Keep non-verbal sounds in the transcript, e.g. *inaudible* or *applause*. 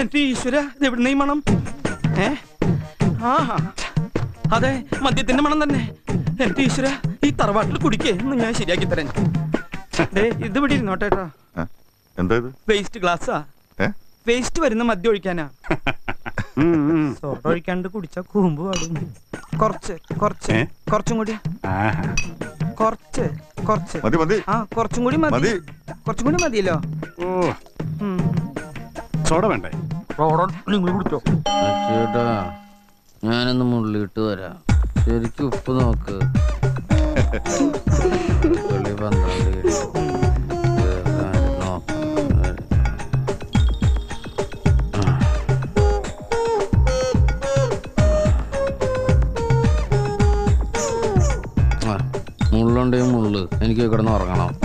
എന്റെ ഈശ്വര? ഇതെവിടുന്ന ഈ മണം? ഏ? ആ അതെ മദ്യത്തിന്റെ മണം തന്നെ. എന്റെ ഈശ്വര? ഈ തറവാട്ടിൽ കുടിക്കേ എന്ന് ഞാൻ ശരിയാക്കി തരാൻ. ഇത് ഇവിടെ ഇരുന്നോട്ടെ എന്താ ഇത്? വേസ്റ്റ് ഗ്ലാസ്സാ. വേസ്റ്റ് വരുന്ന മദ്യം ഒഴിക്കാനാ. *laughs* സോഡ ഒഴിക്കാണ്ട് കുടിച്ച കൂമ്പ് പാടും. കുറച്ച് കുറച്ച് കൊറച്ചും കൂടി. കൊറച്ച് കുറച്ച്. ആ കുറച്ചും കൂടി മതി. കുറച്ചും കൂടി മതിയല്ലോ. ഓ. സോഡ വേണ്ടേ? ഞാനൊന്ന് മുള്ളിയിട്ട് വരാം. ശരിക്കും ഉപ്പ് നോക്ക്. പന്ത്രണ്ട് മുള്ളുണ്ടെങ്കിൽ മുള്ളു. എനിക്ക് കിടന്ന് ഉറങ്ങണം.